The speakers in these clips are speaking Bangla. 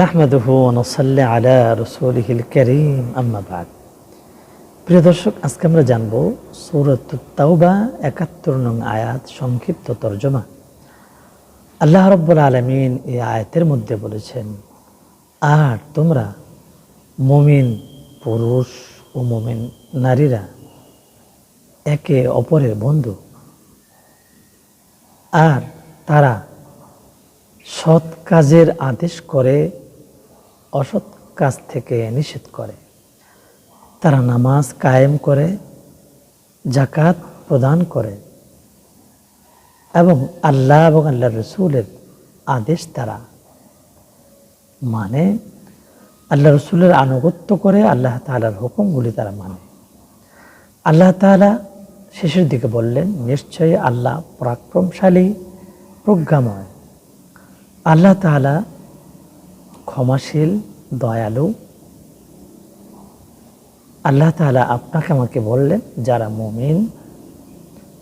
নাহমাদুহু নসাল্লা আলা রসুলহিল করিম। আম্মাবাদ প্রিয় দর্শক, আজকে আমরা জানব সৌরত তাওবা, একাত্তর নং আয়াত, সংক্ষিপ্ত তর্জমা। আল্লাহ রব্বুল আলমিন এই আয়াতের মধ্যে বলেছেন, আর তোমরা মমিন, পুরুষ ও মমিন নারীরা একে অপরের বন্ধু। আর তারা সৎ কাজের আদেশ করে অসৎ কাজ থেকে নিষেধ করে। তারা নামাজ কায়েম করে জাকাত প্রদান করে এবং আল্লাহ এবং আল্লাহ রসুলের আদেশ তারা মানে আল্লাহ রসুলের আনুগত্য করে আল্লাহ তালার হুকুমগুলি তারা মানে। আল্লাহ তালা শেষের দিকে বললেন, নিশ্চয়ই আল্লাহ পরাক্রমশালী, প্রজ্ঞাময়। আল্লাহ তালা ক্ষমাশীল, দয়ালু। আল্লাহ তালা আপনাকে আমাকে বললেন, যারা মমিন,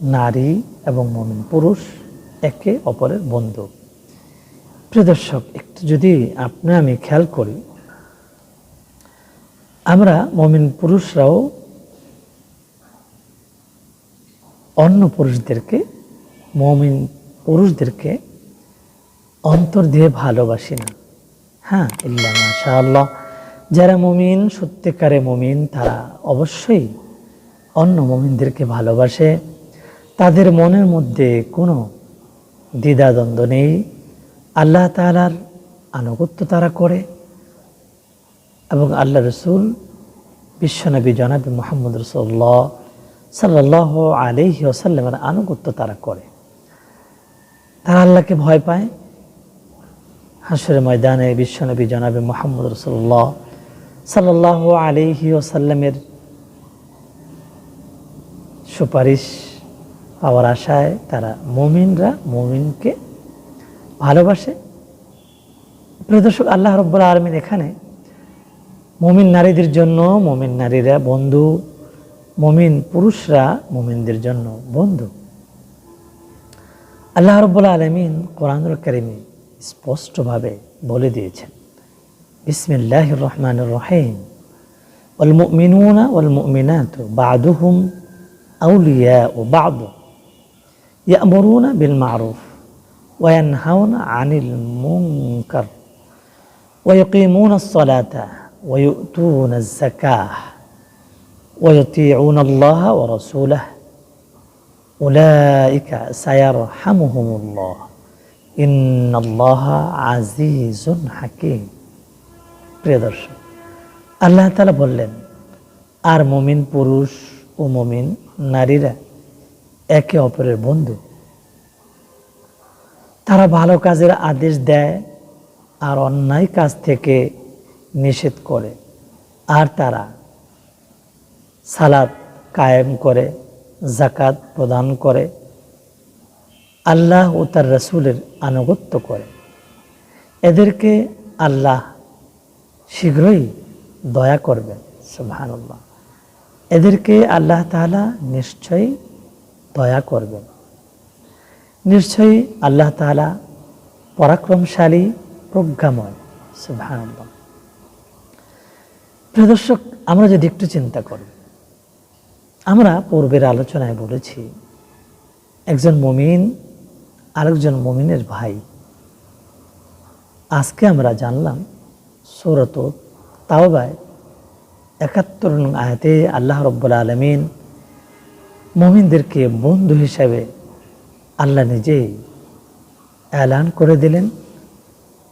নারী এবং মমিন পুরুষ, একে অপরের বন্ধু। প্রিয় দর্শক, একটু যদি আপনি, আমি খেয়াল করি, আমরা মমিন পুরুষরাও অন্য পুরুষদেরকে, মমিন পুরুষদেরকে অন্তর দিয়ে ভালোবাসি না। হ্যাঁ ইল্লা মাশা আল্লাহ যারা মমিন, সত্যিকারে মমিন, তারা অবশ্যই অন্য মমিনদেরকে ভালোবাসে। তাদের মনের মধ্যে কোনো দ্বিধাদ্বন্দ্ব নেই। আল্লাহ তালার আনুগত্য তারা করে এবং আল্লাহ রসুল বিশ্বনবী জনাবি মোহাম্মদ রসুল্লাহ সাল্লাহ আলহি আনুগত্য তারা করে। তারা আল্লাহকে ভয় পায়। হাসরের ময়দানে বিশ্বনবী জনাবে মোহাম্মদ রসুল্লাহ সাল্লাহ আলিহি ওসাল্লামের সুপারিশ পাওয়ার আশায় তারা মমিনরা মমিনকে ভালোবাসে। প্রদর্শক আল্লাহ রব্বুল আলমিন এখানে মমিন নারীদের জন্য, মমিন নারীরা বন্ধু, মমিন পুরুষরা মমিনদের জন্য বন্ধু। আল্লাহ রব্বুল আলমিন কোরআনুল করিমে স্পষ্টভাবে বলে দিয়েছেন বিসমিল্লাহ রহমান রহিম والمؤمنون والمؤمنات بعضهم أولياء بعض يأمرون بالمعروف وينهون عن المنكر ويقيمون الصلاة ويؤتون الزكاة ويطيعون الله ورسوله أولئك سيرحمهم الله আজিজুন হাকিম। প্রিয় দর্শক, আল্লাহ তালা বললেন, আর মমিন পুরুষ ও মমিন নারীরা একে অপরের বন্ধু। তারা ভালো কাজের আদেশ দেয় আর অন্যায় কাজ থেকে নিষেধ করে। আর তারা সালাদ কায়েম করে জাকাত প্রদান করে আল্লাহ ও তার রসুলের আনুগত্য করে। এদেরকে আল্লাহ শীঘ্রই দয়া করবেন, সুবহানুল্লাহ। এদেরকে আল্লাহ তালা নিশ্চয়ই দয়া করবেন। নিশ্চয়ই আল্লাহ তালা পরাক্রমশালী, প্রজ্ঞাময়, সুবহানুল্লাহ। প্রদর্শক আমরা যদি একটু চিন্তা করি, আমরা পূর্বের আলোচনায় বলেছি, একজন মমিন আরেকজন মমিনের ভাই। আজকে আমরা জানলাম সৌরত তাওবায় একাত্তর আয়াতে আল্লাহ রব্বুল আলমিন মমিনদেরকে বন্ধু হিসাবে আল্লাহ নিজেই এলান করে দিলেন।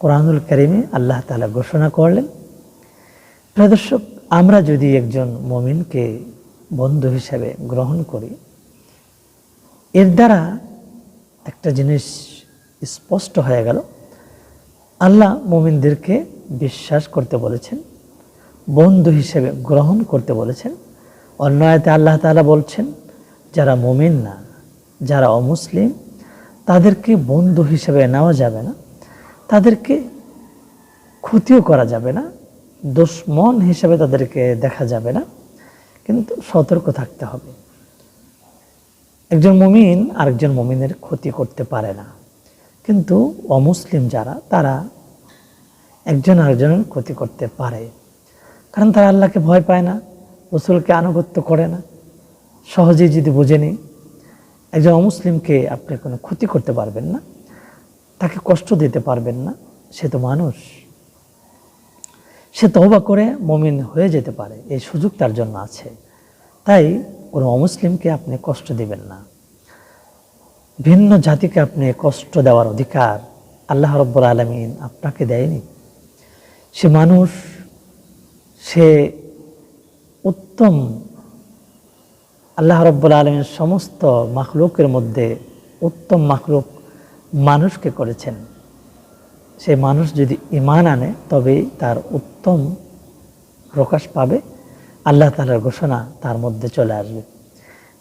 কোরআনুল করিমে আল্লাহ তালা ঘোষণা করলেন প্রদর্শক আমরা যদি একজন মমিনকে বন্ধু হিসাবে গ্রহণ করি, এর দ্বারা একটা জিনিস স্পষ্ট হয়ে গেল। আল্লাহ মোমিনদেরকে বিশ্বাস করতে বলেছেন, বন্ধু হিসেবে গ্রহণ করতে বলেছেন। অন্য আয়তে আল্লাহ তালা বলছেন, যারা মোমিন না, যারা অমুসলিম, তাদেরকে বন্ধু হিসেবে নেওয়া যাবে না। তাদেরকে ক্ষতিও করা যাবে না, দুশ্মন হিসেবে তাদেরকে দেখা যাবে না। কিন্তু সতর্ক থাকতে হবে। একজন মমিন আরেকজন মমিনের ক্ষতি করতে পারে না। কিন্তু অমুসলিম যারা, তারা একজন আরেকজনের ক্ষতি করতে পারে। কারণ তারা আল্লাহকে ভয় পায় না, রসুলকে আনুগত্য করে না। সহজেই যদি বুঝে নিই, একজন অমুসলিমকে আপনি কোনো ক্ষতি করতে পারবেন না, তাকে কষ্ট দিতে পারবেন না, সে তো মানুষ। সে তহবা করে মমিন হয়ে যেতে পারে, এই সুযোগ তার জন্য আছে। তাই কোনো অমুসলিমকে আপনি কষ্ট দিবেন না। ভিন্ন জাতিকে আপনি কষ্ট দেওয়ার অধিকার আল্লাহ রব্বুল আলমিন আপনাকে দেয়নি। সে মানুষ, সে উত্তম আল্লাহ রব্বুল আলমীর সমস্ত মাখলুকের মধ্যে উত্তম মাখলুক মানুষকে করেছেন। সে মানুষ যদি ইমান আনে, তবেই তার উত্তম প্রকাশ পাবে। আল্লাহ তালার ঘোষণা তার মধ্যে চলে আসবে।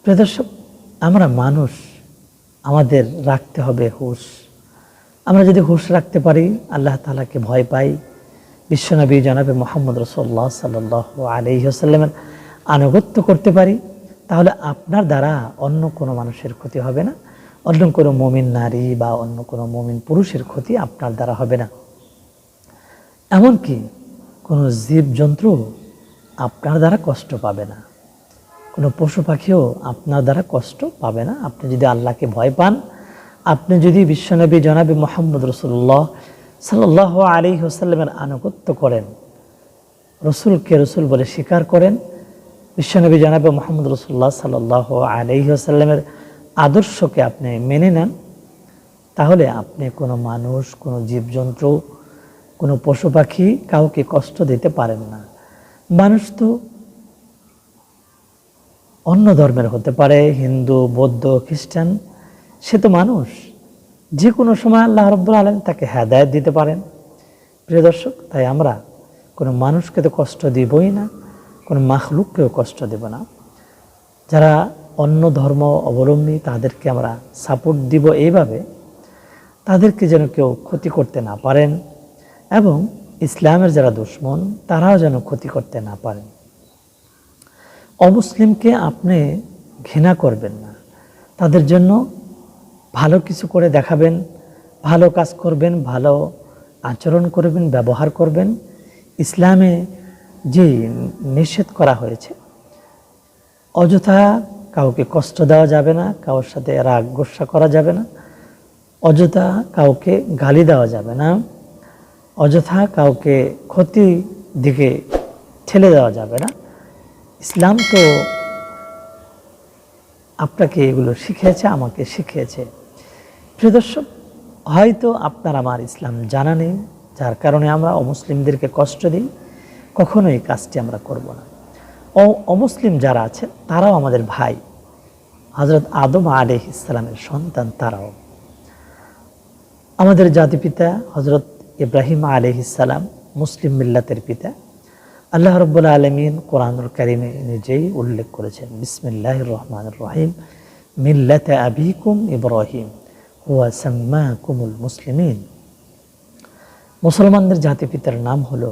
প্রিয় দর্শক, আমরা মানুষ, আমাদের রাখতে হবে হুশ। আমরা যদি হুশ রাখতে পারি, আল্লাহ তালাকে ভয় পাই। বিশ্বনবী জনাবে মোহাম্মদ রসোল্লা সাল্লাহ আলহিহাসাল্লামের আনুগত্য করতে পারি, তাহলে আপনার দ্বারা অন্য কোনো মানুষের ক্ষতি হবে না। অন্য কোনো মমিন নারী বা অন্য কোনো মমিন পুরুষের ক্ষতি আপনার দ্বারা হবে না। এমনকি কোনো জীবজন্তু আপনার দ্বারা কষ্ট পাবে না। কোনো পশু পাখিও আপনার দ্বারা কষ্ট পাবে না। আপনি যদি আল্লাহকে ভয় পান, আপনি যদি বিশ্বনবী জনাবি মোহাম্মদ রসুল্লাহ সাল্লাহ আলী হোসাল্লামের আনুগত্য করেন, রসুলকে রসুল বলে স্বীকার করেন, বিশ্বনবী জনাবে মোহাম্মদ রসুল্লাহ সাল্লাহ আলী আসাল্লামের আদর্শকে আপনি মেনে নেন, তাহলে আপনি কোনো মানুষ, কোনো জীবজন্তু, কোনো পশু পাখি কাউকে কষ্ট দিতে পারেন না। মানুষ তো অন্য ধর্মের হতে পারে, হিন্দু, বৌদ্ধ, খ্রিস্টান, সে তো মানুষ। যে কোনো সময় আল্লাহ রব্বুল আলম তাকে হেদায়ত দিতে পারেন। প্রিয় দর্শক, তাই আমরা কোনো মানুষকে তো কষ্ট দিবই না, কোনো মাখলুককেও কষ্ট দেব না। যারা অন্য ধর্ম অবলম্বী তাদেরকে আমরা সাপোর্ট দিব এইভাবে, তাদেরকে যেন কেউ ক্ষতি করতে না পারেন এবং ইসলামের যারা দুশ্মন, তারাও যেন ক্ষতি করতে না পারেন অমুসলিমকে আপনি ঘৃণা করবেন না। তাদের জন্য ভালো কিছু করে দেখাবেন, ভালো কাজ করবেন, ভালো আচরণ করবেন, ব্যবহার করবেন। ইসলামে যে নিষেধ করা হয়েছে, অযথা কাউকে কষ্ট দেওয়া যাবে না, কারোর সাথে রাগ গোসা করা যাবে না, অযথা কাউকে গালি দেওয়া যাবে না। অযথা কাউকে ক্ষতি দিকে ঠেলে দেওয়া যাবে না। ইসলাম তো আপনাকে এগুলো শিখিয়েছে, আমাকে শিখিয়েছে। প্রিয় দর্শক, হয়তো আপনার আমার ইসলাম জানা নেই, যার কারণে আমরা অমুসলিমদেরকে কষ্ট দিই। কখনো এই কাজটি আমরা করব না। ও অমুসলিম যারা আছে, তারাও আমাদের ভাই। হজরত আদম আলহ ইসলামের সন্তান তারাও। আমাদের জাতিপিতা হজরত ইব্রাহিম আলহ ইসালাম মুসলিম মিল্লাতের পিতা। আল্লাহ রব্বুল্লা আলমিন কোরআনুল করিমে নিজেই উল্লেখ করেছেন বিসমিল্লাহ রহমান রহিম, মিল্লাতে আবিকুম ইব্রাহিম, হুয়া সাম্মা কুমুল মুসলিমিন। মুসলমানদের জাতিপিতার নাম হলো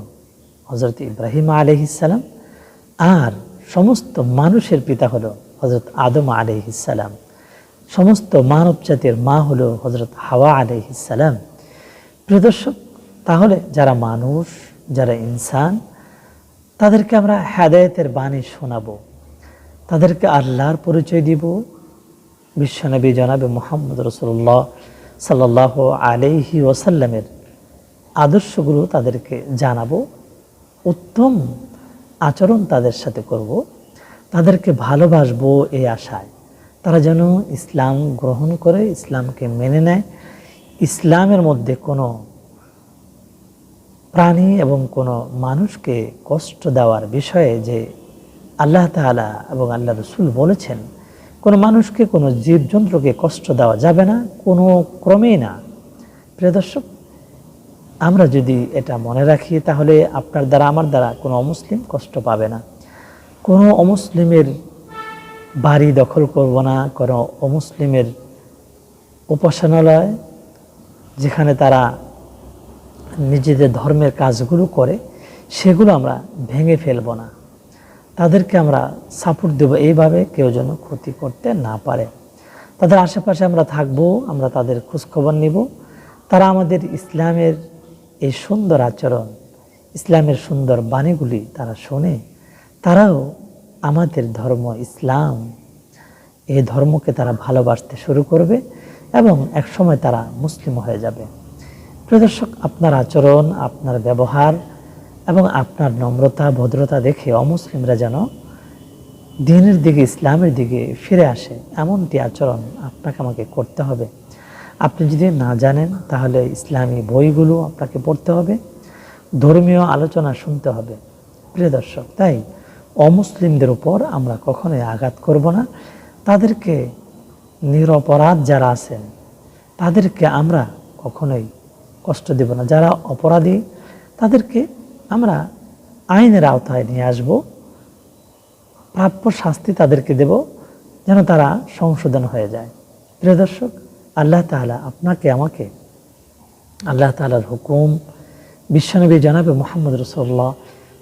হজরত ইব্রাহিম আলহিসাল্লাম আর সমস্ত মানুষের পিতা হলো হজরত আদম আলহিসাল্লাম সমস্ত মানব জাতির মা হলো হজরত হাওয়া আলহিসাল্লাম প্রিয় দর্শক তাহলে যারা মানুষ, যারা ইনসান, তাদেরকে আমরা হেদায়তের বাণী শোনাবো। তাদেরকে আল্লাহর পরিচয় দিব। বিশ্বনবী জনাবে মোহাম্মদ রসুল্লাহ সাল্লাহ আলহি ওসাল্লামের আদর্শগুলো তাদেরকে জানাব। উত্তম আচরণ তাদের সাথে করব। তাদেরকে ভালোবাসবো এই আশায়। তারা যেন ইসলাম গ্রহণ করে, ইসলামকে মেনে নেয়। ইসলামের মধ্যে কোনো প্রাণী এবং কোনো মানুষকে কষ্ট দেওয়ার বিষয়ে যে আল্লাহ তালা এবং আল্লাহ রসুল বলেছেন, কোনো মানুষকে, কোনো জীবজন্তুকে কষ্ট দেওয়া যাবে না, কোনো ক্রমেই না। প্রিয় দর্শক, আমরা যদি এটা মনে রাখি, তাহলে আপনার দ্বারা, আমার দ্বারা কোনো অমুসলিম কষ্ট পাবে না। কোনো অমুসলিমের বাড়ি দখল করব না, কোনো অমুসলিমের উপাসনালয় যেখানে তারা নিজেদের ধর্মের কাজগুলো করে, সেগুলো আমরা ভেঙে ফেলব না। তাদেরকে আমরা সাপোর্ট দেব এইভাবে কেউ যেন ক্ষতি করতে না পারে। তাদের আশেপাশে আমরা থাকব, আমরা তাদের খোঁজখবর নিব। তারা আমাদের ইসলামের এই সুন্দর আচরণ, ইসলামের সুন্দর বাণীগুলি তারা শোনে, তারাও আমাদের ধর্ম, ইসলাম, এই ধর্মকে তারা ভালোবাসতে শুরু করবে এবং একসময় তারা মুসলিম হয়ে যাবে। প্রিয় দর্শক, আপনার আচরণ, আপনার ব্যবহার এবং আপনার নম্রতা, ভদ্রতা দেখে অমুসলিমরা যেন দিনের দিকে, ইসলামের দিকে ফিরে আসে, এমনটি আচরণ আপনাকে আমাকে করতে হবে। আপনি যদি না জানেন, তাহলে ইসলামী বইগুলো আপনাকে পড়তে হবে, ধর্মীয় আলোচনা শুনতে হবে। প্রিয় দর্শক, তাই অমুসলিমদের উপর আমরা কখনোই আঘাত করব না। তাদেরকে নিরপরাধ যারা আছেন, তাদেরকে আমরা কখনোই কষ্ট দেব না। যারা অপরাধী, তাদেরকে আমরা আইনের আওতায় নিয়ে আসব। প্রাপ্য শাস্তি তাদেরকে দেব যেন তারা সংশোধন হয়ে যায়। প্রিয় দর্শক, আল্লাহ তাআলা আপনাকে, আমাকে আল্লাহ তাআলার হুকুম বিশ্বনবী জানাবে মোহাম্মদ রসল্লাহ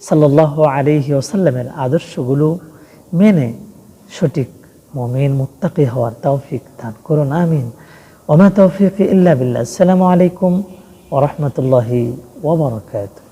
সাল্লাহ আলিহি ওসাল্লামের আদর্শগুলো মেনে সঠিক মমিন, মুত্তাকি হওয়ার তৌফিক দান করুন, আমিন। ওমা তৌফিক ইল্লা বিল্লাহ। আসসালামু আলাইকুম ورحمة الله وبركاته.